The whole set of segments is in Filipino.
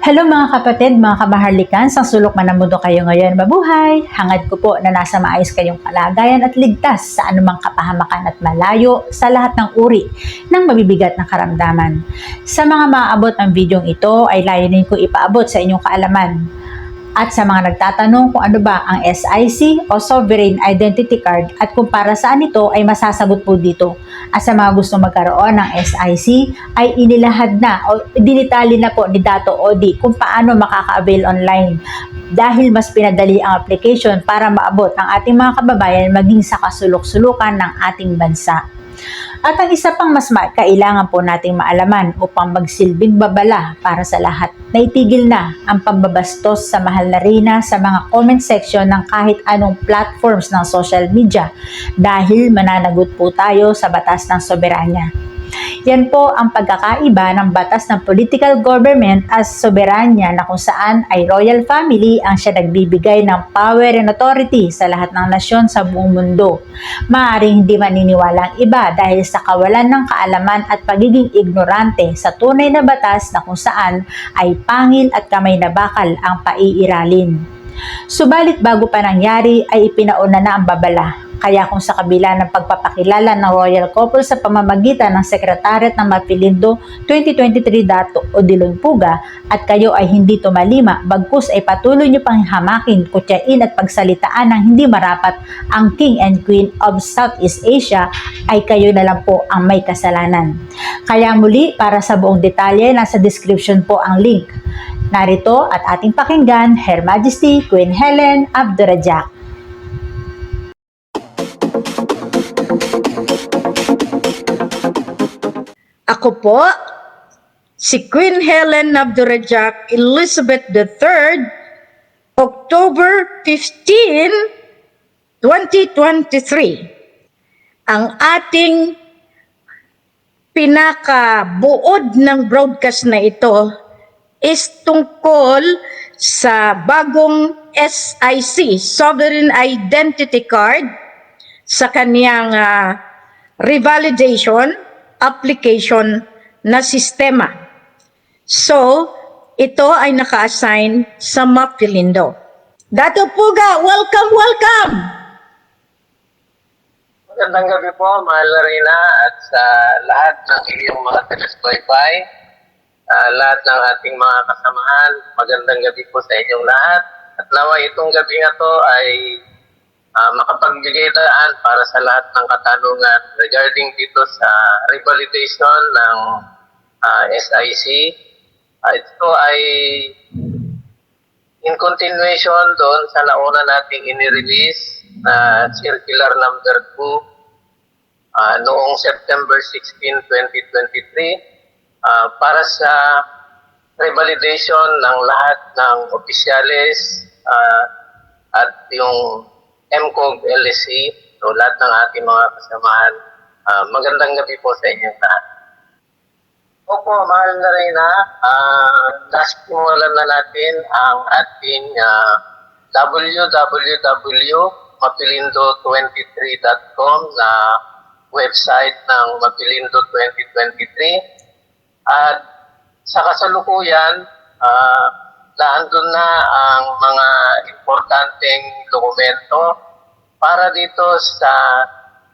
Hello mga kapatid, mga kabaharlikan, sa sulok man ng mundo kayo ngayon mabuhay. Hangad ko po na nasa maayos kayong kalagayan at ligtas sa anumang kapahamakan at malayo sa lahat ng uri ng mabibigat na karamdaman. Sa mga maaabot ng videong ito ay layunin ko ipaabot sa inyong kaalaman. At sa mga nagtatanong kung ano ba ang SIC o Sovereign Identity Card at kung para saan ito ay masasagot po dito. At sa mga gusto magkaroon ng SIC ay inilahad na o dinitali na po ni Dato Odi kung paano makaka-avail online dahil mas pinadali ang application para maabot ang ating mga kababayan maging sa kasulok-sulukan ng ating bansa. At ang isa pang mas ma- kailangan po nating maalaman upang magsilbing babala para sa lahat na itigil na ang pambabastos sa mahal na Rina sa mga comment section ng kahit anong platforms ng social media dahil mananagot po tayo sa batas ng soberanya. Yan po ang pagkakaiba ng batas ng political government as soberanya na kung saan ay royal family ang siya nagbibigay ng power and authority sa lahat ng nasyon sa buong mundo. Maaring hindi maniniwala ang iba dahil sa kawalan ng kaalaman at pagiging ignorante sa tunay na batas na kung saan ay pangil at kamay na bakal ang paiiralin. Subalit bago pa nangyari ay ipinauna na ang babala. Kaya kung sa kabila ng pagpapakilala ng royal couple sa pamamagitan ng Sekretariat ng Mapilindo 2023 Dato Odilon Puga at kayo ay hindi tumalima bagkus ay patuloy nyo pang hamakin, kutyain at pagsalitaan ng hindi marapat ang King and Queen of Southeast Asia ay kayo na lang po ang may kasalanan. Kaya muli para sa buong detalye nasa description po ang link. Narito at ating pakinggan Her Majesty Queen Helen Abdurajak. Ako po, si Queen Helen Abdurajak Elizabeth III, October 15, 2023. Ang ating pinakabuod ng broadcast na ito is tungkol sa bagong SIC, Sovereign Identity Card, sa kaniyang ah, revalidation application na sistema. So, ito ay naka-assign sa Mapilindo. Dato Puga, welcome, welcome! Magandang gabi po, mahal na at sa lahat ng iyong mga taga-subaybay, uh, lahat ng ating mga kasamahan, magandang gabi po sa inyong lahat. At nawa itong gabi nga to ay uh, makapagbigay daan para sa lahat ng katanungan regarding dito sa revalidation ng uh, SIC. Uh, ito ay in continuation doon sa nauna nating inirelease na circular number 2 uh, noong September 16, 2023 uh, para sa revalidation ng lahat ng opisyalis uh, at yung MCOG LSC, so lahat ng ating mga kasamahan. Uh, magandang gabi po sa inyong lahat. Opo, mahal na rin na. Uh, nasimulan na natin ang ating uh, www.mapilindo23.com na website ng Mapilindo 2023. At sa kasalukuyan, uh, naandun na ang mga importanteng dokumento para dito sa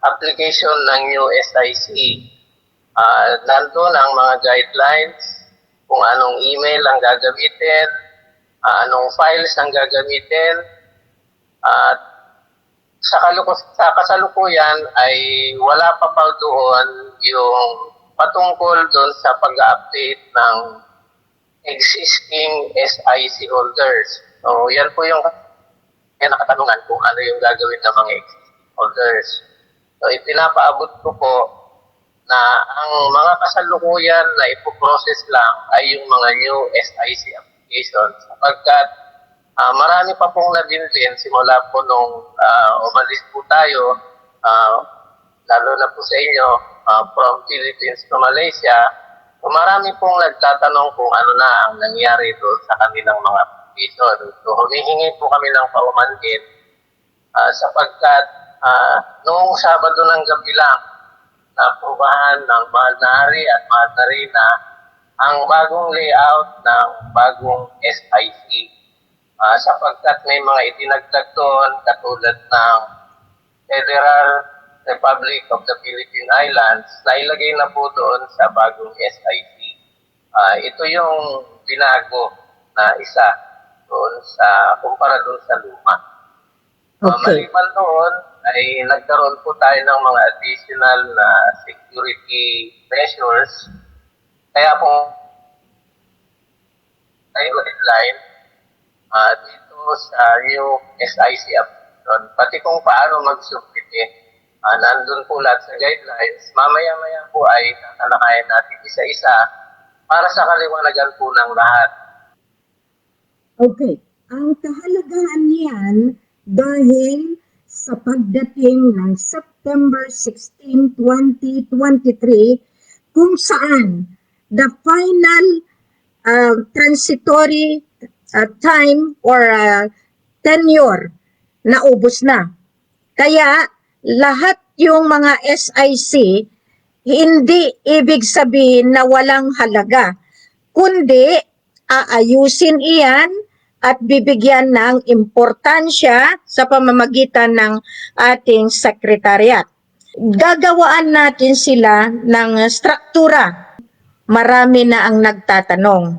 application ng new SIC. Uh, nandun ang mga guidelines kung anong email ang gagamitin, uh, anong files ang gagamitin, at sa, kaluku- sa kasalukuyan ay wala pa pa doon yung patungkol doon sa pag-update ng existing SIC holders. So, yan po yung yan nakatanungan kung ano yung gagawin ng mga holders. So, ipinapaabot ko po na ang mga kasalukuyan na ipoprocess lang ay yung mga new SIC applications sapagkat uh, marami pa pong nabinbin simula po nung uh, umalis po tayo uh, lalo na po sa inyo uh, from Philippines to Malaysia marami pong nagtatanong kung ano na ang nangyari doon sa kanilang mga application. So humihingi po kami ng paumanhin uh, sapagkat uh, noong Sabado ng gabi lang, naaprubahan ng Mahal na Hari at Mahal na Rina ang bagong layout ng bagong SIC. Ah, sapagkat may mga itinagdag doon katulad ng Federal Republic of the Philippine Islands na ilagay na po doon sa bagong SIC. Ah, ito yung binago na isa doon sa kumpara doon sa luma. Uh, Okay. maliban doon ay nagkaroon po tayo ng mga additional na security measures. Kaya po tayo headline uh, dito sa new SIC application, pati kung paano mag-submit uh, nandun po lahat sa guidelines. Mamaya-maya po ay tatalakayan natin isa-isa para sa kaliwanagan po ng lahat. Okay. Ang kahalagahan niyan dahil sa pagdating ng September 16, 2023 kung saan the final uh, transitory uh, time or uh, tenure na ubos na. Kaya lahat yung mga SIC hindi ibig sabihin na walang halaga, kundi aayusin iyan at bibigyan ng importansya sa pamamagitan ng ating sekretariat. Gagawaan natin sila ng struktura. Marami na ang nagtatanong,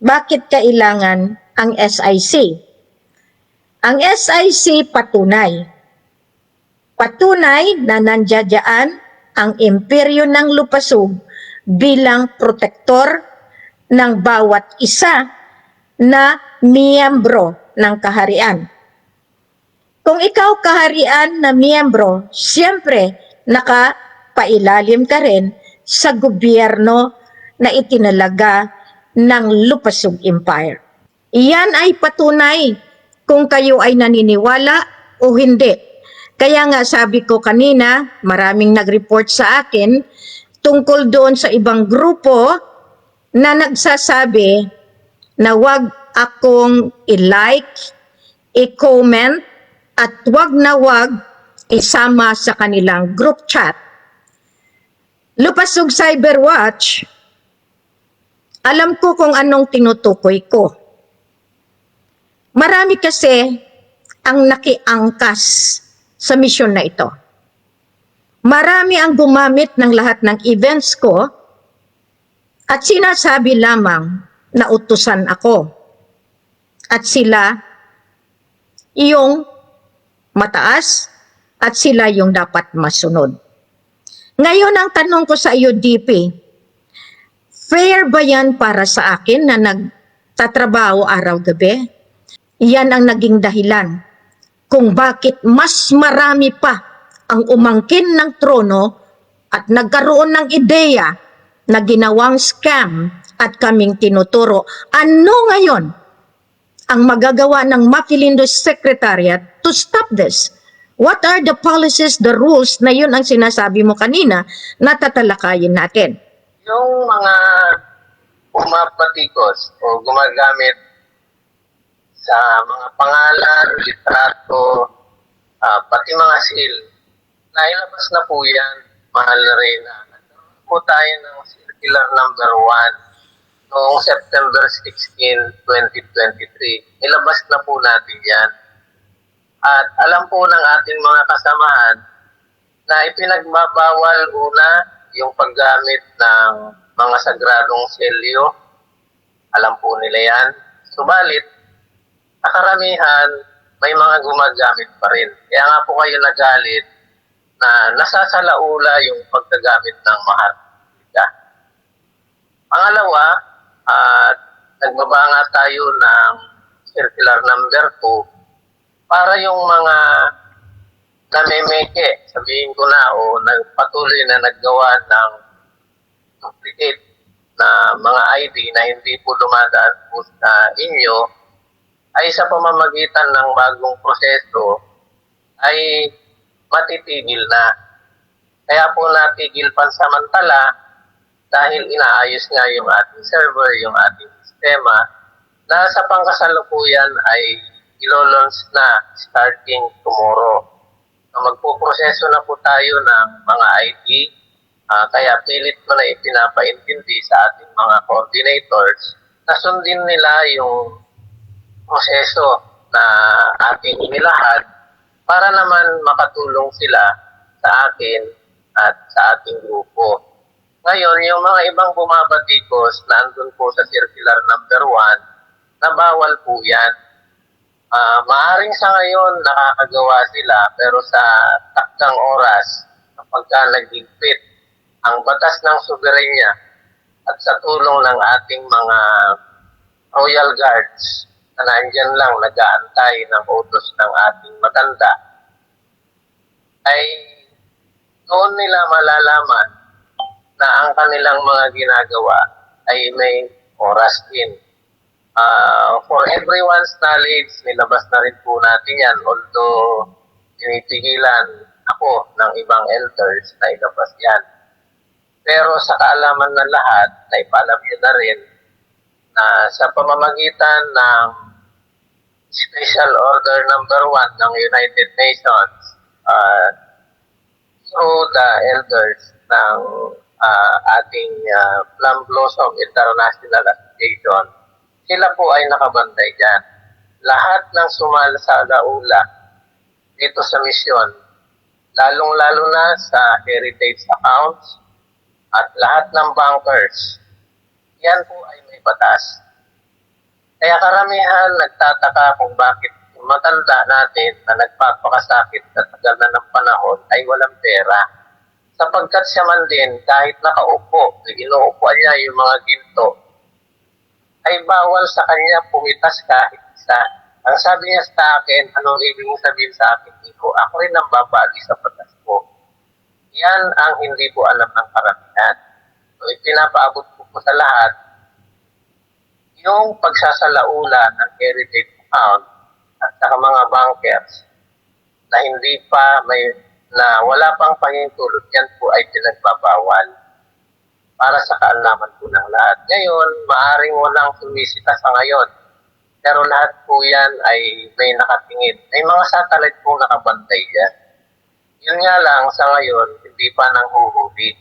bakit kailangan ang SIC? Ang SIC patunay. Patunay na nandiyadyaan ang imperyo ng lupasog bilang protektor ng bawat isa na miyembro ng kaharian. Kung ikaw kaharian na miyembro, siyempre nakapailalim ka rin sa gobyerno na itinalaga ng Lupasug Empire. Iyan ay patunay kung kayo ay naniniwala o hindi. Kaya nga sabi ko kanina, maraming nag-report sa akin tungkol doon sa ibang grupo na nagsasabi na wag akong i-like, i-comment, at wag na wag isama sa kanilang group chat. Lupasog Cyberwatch, alam ko kung anong tinutukoy ko. Marami kasi ang nakiangkas sa misyon na ito. Marami ang gumamit ng lahat ng events ko at sinasabi lamang na utusan ako. At sila yung mataas at sila yung dapat masunod. Ngayon ang tanong ko sa iyo, DP, fair ba yan para sa akin na nagtatrabaho araw-gabi? Yan ang naging dahilan kung bakit mas marami pa ang umangkin ng trono at nagkaroon ng ideya na ginawang scam at kaming tinuturo. Ano ngayon ang magagawa ng Maquilindo Secretariat to stop this? What are the policies, the rules na yun ang sinasabi mo kanina na tatalakayin natin? Yung mga pumapatikos o gumagamit sa mga pangalan, litrato, ah, pati mga seal, nailabas na po yan, mahal na. Nagkaroon po tayo ng circular number 1 noong September 16, 2023. Ilabas na po natin yan. At alam po ng ating mga kasamahan na ipinagbabawal una yung paggamit ng mga sagradong selyo. Alam po nila yan. Subalit, sa karamihan, may mga gumagamit pa rin. Kaya nga po kayo nagalit na nasasalaula yung pagkagamit ng maharlika. Pangalawa, at nagbaba nga tayo ng circular number 2 para yung mga namemeke, sabihin ko na, o nagpatuloy na naggawa ng duplicate na mga ID na hindi po dumadaan po sa inyo, ay sa pamamagitan ng bagong proseso, ay matitigil na. Kaya po natigil pansamantala dahil inaayos nga yung ating server, yung ating sistema, na sa pangkasalukuyan ay ilo-launch na starting tomorrow. So magpuproseso na po tayo ng mga ID Ah, kaya pilit ko na ipinapaintindi sa ating mga coordinators na sundin nila yung proseso na ating inilahad para naman makatulong sila sa akin at sa ating grupo. Ngayon, yung mga ibang bumabatikos na andun po sa circular number 1, na bawal po yan. Ah, maaring sa ngayon nakakagawa sila pero sa takdang oras kapag ka nagigpit ang batas ng soberenya at sa tulong ng ating mga royal guards na nandyan lang nag-aantay ng utos ng ating matanda ay doon nila malalaman na ang kanilang mga ginagawa ay may oras din. Ah, for everyone's knowledge, nilabas na rin po natin yan. Although, tinitigilan ako ng ibang elders na ilabas yan. Pero sa kaalaman ng lahat, na ipaalam nyo na rin na sa pamamagitan ng Special Order Number 1 ng United Nations uh, through the elders ng ah, ating uh, Plum Blossom International Association, sila po ay nakabantay dyan. Lahat ng sumala sa laula dito sa misyon, lalong-lalo na sa heritage accounts at lahat ng bankers, yan po ay may batas. Kaya karamihan nagtataka kung bakit matanda natin na nagpapakasakit sa tagal na ng panahon ay walang pera. Sapagkat siya man din, kahit nakaupo, inuupuan niya yung mga ginto, ay bawal sa kanya pumitas kahit isa. Ang sabi niya sa akin, anong ibig mong sabihin sa akin, Nico? Ako rin ang babagi sa batas ko. Yan ang hindi po alam ng karamihan. So, ipinapaabot ko sa lahat yung pagsasalaula ng heritage account at saka mga bankers na hindi pa may na wala pang pahintulot, yan po ay pinagbabawal para sa kaalaman po ng lahat. Ngayon, maaring walang sumisita sa ngayon. Pero lahat po yan ay may nakatingin. May mga satellite po nakabantay dyan. Yun nga lang, sa ngayon, hindi pa nang huhuli.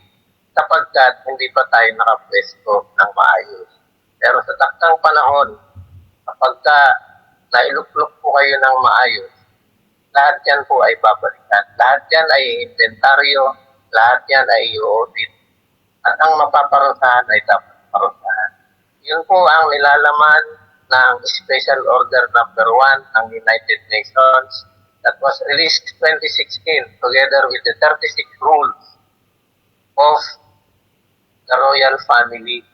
Sapagkat hindi pa tayo nakapwesto ng maayos. Pero sa taktang panahon, kapag ka nailuklok po kayo ng maayos, lahat yan po ay babalikan. Lahat yan ay inventaryo, lahat yan ay i-audit. At ang mapaparusahan ay dapat parusahan. Yun po ang nilalaman ng Special Order Number 1 ng United Nations that was released 2016 together with the 36 rules of the royal family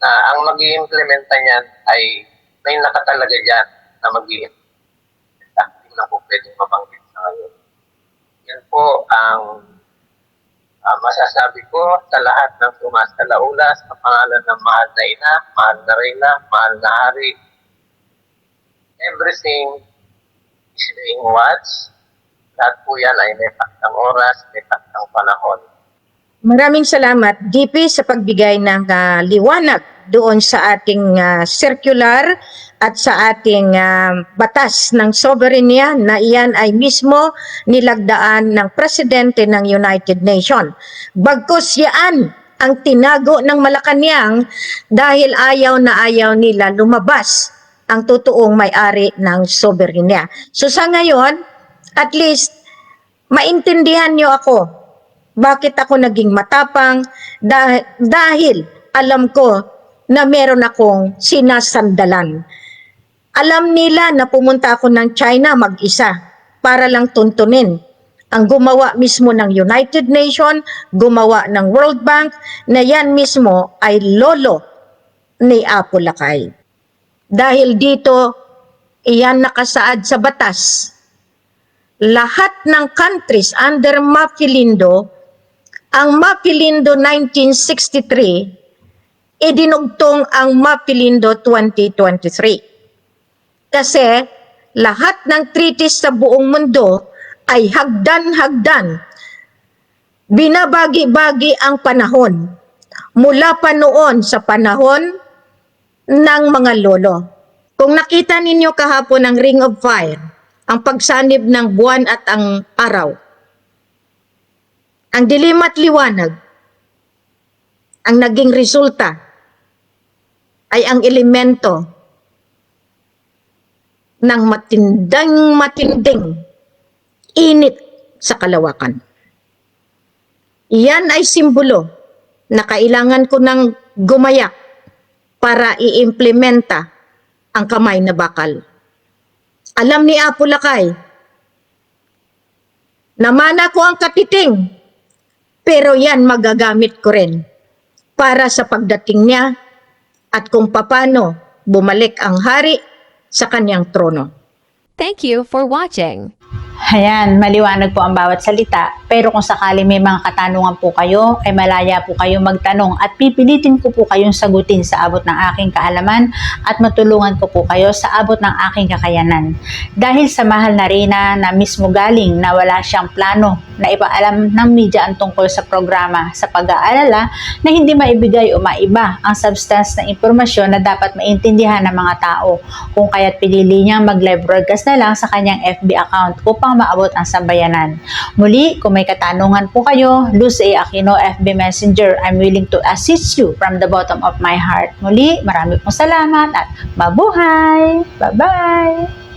na ang mag implementa niyan ay may nakatalaga dyan na mag implementa Hindi na po pwedeng mabanggit sa ngayon. Yan po ang ah, masasabi ko sa lahat ng sumasalaula sa pangalan ng mahal na ina, mahal na reyna, mahal na hari. Everything is being watched. Lahat po yan ay may taktang oras, may taktang panahon. Maraming salamat, DP, sa pagbigay ng ah, liwanag doon sa ating ah, circular at sa ating ah, batas ng soberenya na iyan ay mismo nilagdaan ng Presidente ng United Nations. Bagkus yan ang tinago ng Malacanang dahil ayaw na ayaw nila lumabas ang totoong may-ari ng soberenya. So sa ngayon, at least maintindihan niyo ako bakit ako naging matapang? Dah- dahil alam ko na meron akong sinasandalan. Alam nila na pumunta ako ng China mag-isa para lang tuntunin. Ang gumawa mismo ng United Nations, gumawa ng World Bank, na yan mismo ay lolo ni Apo Lakay. Dahil dito, iyan nakasaad sa batas. Lahat ng countries under Mapilindo ang Mapilindo 1963, idinugtong ang Mapilindo 2023. Kasi lahat ng treaties sa buong mundo ay hagdan-hagdan. Binabagi-bagi ang panahon. Mula pa noon sa panahon ng mga lolo. Kung nakita ninyo kahapon ang Ring of Fire, ang pagsanib ng buwan at ang araw, ang dilim at liwanag, ang naging resulta ay ang elemento ng matindang matinding init sa kalawakan. Iyan ay simbolo na kailangan ko ng gumayak para iimplementa ang kamay na bakal. Alam ni Apo Lakay, namana ko ang katiting, pero yan magagamit ko rin para sa pagdating niya at kung papano bumalik ang hari sa kanyang trono. Thank you for watching. Ayan, maliwanag po ang bawat salita. Pero kung sakali may mga katanungan po kayo, ay malaya po kayo magtanong at pipilitin ko po kayong sagutin sa abot ng aking kaalaman at matulungan ko po kayo sa abot ng aking kakayanan. Dahil sa mahal na Reyna na mismo galing na wala siyang plano na ipaalam ng media ang tungkol sa programa sa pag-aalala na hindi maibigay o maiba ang substance na impormasyon na dapat maintindihan ng mga tao kung kaya't pinili niyang mag-live broadcast na lang sa kanyang FB account upang maabot ang sambayanan. Muli, kung may katanungan po kayo, Luz. Aquino FB Messenger, I'm willing to assist you from the bottom of my heart. Muli, marami pong salamat at mabuhay! Bye-bye!